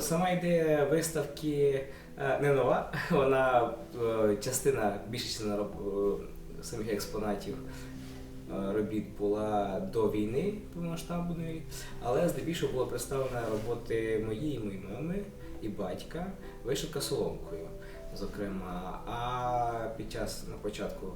Сама ідея виставки е, не нова. Вона е, частина, більша частина е, самих експонатів робіт була до війни повномасштабної, але здебільшого було представлено роботи мої і моєї мами і батька, вишивка соломкою, зокрема. А під час на початку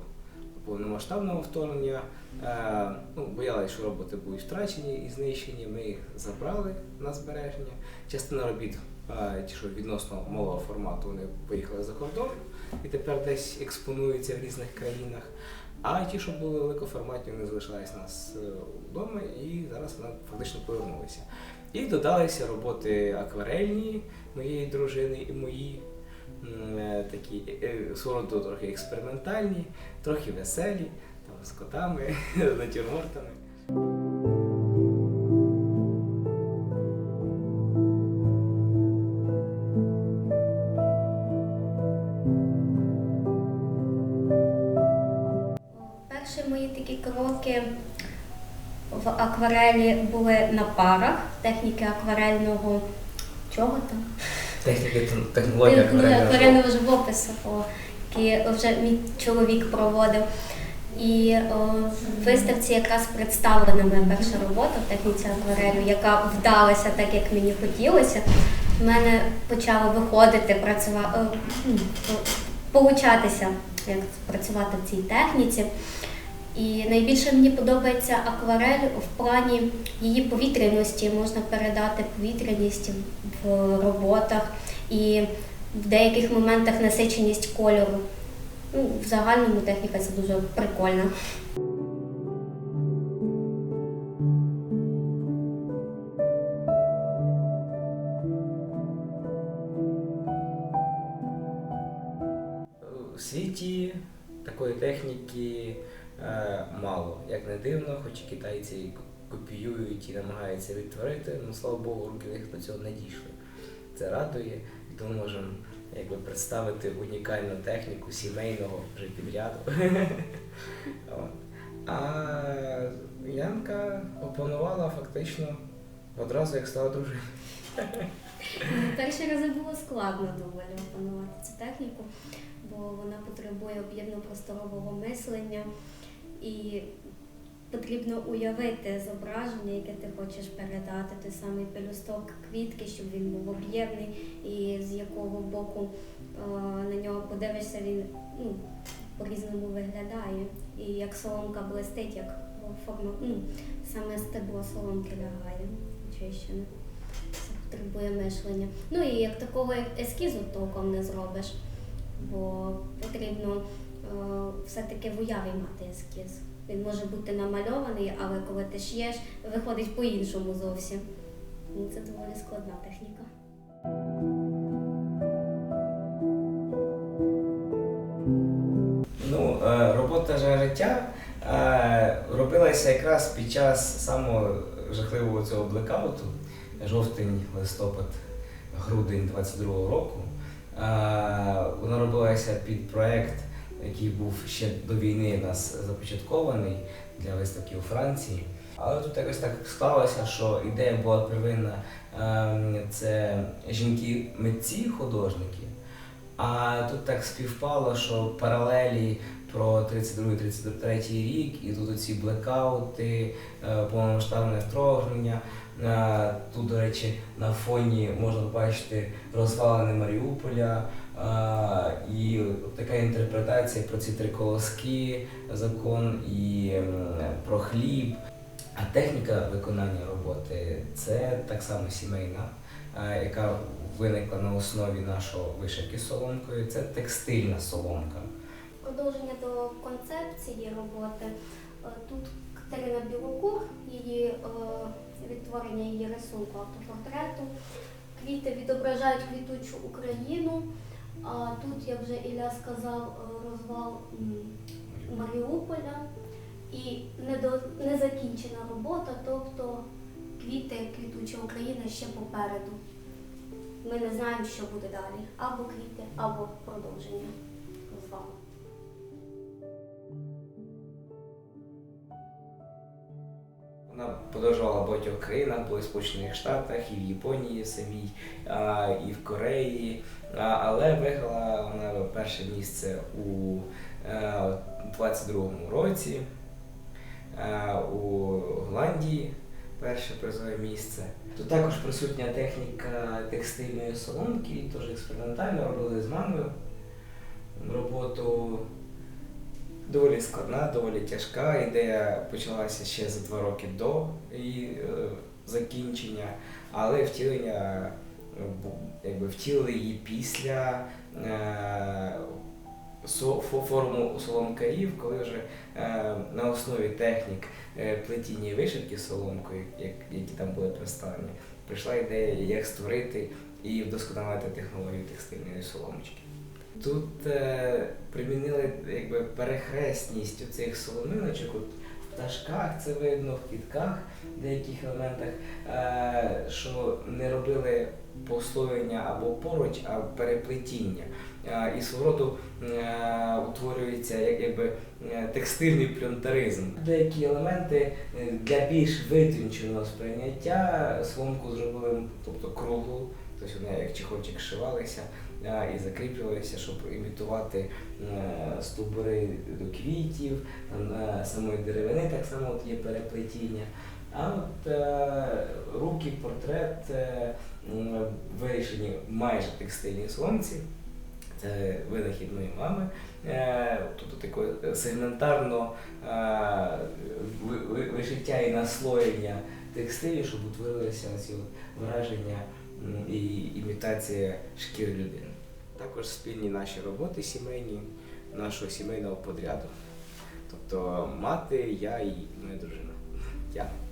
повномасштабного вторгнення е, ну, боялися, що роботи будуть втрачені і знищені. Ми їх забрали на збереження. Частина робіт, е, ті, що відносно малого формату, вони поїхали за кордон і тепер десь експонуються в різних країнах. А ті, що були великоформатні, вони залишались у нас е, вдома і зараз вони фактично повернулися. І додалися роботи акварельні моєї дружини і мої. Е, Такі е, свого трохи експериментальні, трохи веселі, там з котами, з натюрмортами. Перші мої такі кроки в акварелі були на парах техніки акварельного чого там? Техніки, технологія Ну, акварельного живопису, о, який вже мій чоловік проводив. І о, в виставці якраз представлена моя перша робота в техніці акварелю, яка вдалася так, як мені хотілося. В мене почало виходити працювати, получатися, як працювати в цій техніці. І найбільше мені подобається акварель в плані її повітряності. Можна передати повітряність в роботах і в деяких моментах насиченість кольору. Ну, в загальному техніка це дуже прикольно. Такої техніки е, мало. Як не дивно, хоч і китайці копіюють і намагаються відтворити, ну слава Богу, руки них до цього не дійшли. Це радує, і тому можемо якби, представити унікальну техніку сімейного вже підряду. А Янка опанувала фактично одразу, як стала дружиною. Перші рази було складно доволі опанувати цю техніку, бо вона потребує об'єдно-просторового мислення і потрібно уявити зображення, яке ти хочеш передати, той самий пелюсток квітки, щоб він був об'ємний, і з якого боку е, на нього подивишся, він ну, по-різному виглядає. І як соломка блистить, як форма, ну, саме стебло соломки лягає очищене. Потребує мишлення. Ну і як такого ескізу толком не зробиш, бо потрібно е, все-таки в уяві мати ескіз. Він може бути намальований, але коли ти ш'єш, виходить по-іншому зовсім. Ну, Це доволі складна техніка. Ну, е, робота «Жар життя е, робилася якраз під час самого жахливого цього блекауту, жовтень, листопад, грудень 22-го року. Е, Вона робилася під проект, який був ще до війни у нас започаткований для виставки у Франції. Але тут якось так склалося, що ідея була первинна ем, це жінки-митці, художники. А тут так співпало, що паралелі про 32-33 рік, і тут оці блекаути, е, повномасштабне вторгнення. Е, Тут, до речі, на фоні можна побачити розвалини Маріуполя. е, І така інтерпретація про ці три колоски, закон і про хліб. А техніка виконання роботи це так само сімейна, е, яка виникла на основі нашого вишивки соломкою. Це текстильна соломка. Продовження до концепції роботи. Тут Катерина Білокур, її відтворення її рисунку автопортрету. Квіти відображають квітучу Україну. А тут, як вже Ілля сказав, е, розвал Маріуполя і незакінчена робота, тобто квіти, квітуча Україна ще попереду. Ми не знаємо, що буде далі. Або квіти, або продовження Вона подорожувала в багатьох країнах, була в Сполучених Штатах, і в Японії самій, і в Кореї. Але виграла вона перше місце у е, 22-му році, е, у Голландії перше призове місце. Тут також присутня техніка текстильної соломки, теж експериментально робили з мамою роботу. Доволі складна, доволі тяжка. Ідея почалася ще за два роки до її е, закінчення, але втілення е, якби втілили її після е, со- фо- соломкарів, коли вже е, на основі технік плетіння і вишивки соломкою, які там були представлені, прийшла ідея, як створити і вдосконалити технологію текстильної соломочки. Тут е, примінили якби перехресність у цих соломиночок. От в пташках це видно, в квітках, в деяких елементах, е, що не робили послоєння або поруч, а переплетіння. Е, і свого е, утворюється як, якби е, текстильний плюнтаризм. Деякі елементи е, для більш витонченого сприйняття соломку зробили, тобто круглу, тобто вона як чехольчик шивалися і закріплювалися, щоб імітувати е, стовбури до квітів, е, самої деревини так само от є переплетіння. А от е, руки, портрет вирішені майже в текстильній соломці. Це винахід моєї мами. Тобто таке сегментарно ви- ви- вишиття і наслоєння текстилю, щоб утворилися ці враження і імітація шкіри людини. Також спільні наші роботи сімейні, нашого сімейного подряду. Тобто мати, я і моя дружина. Дякую.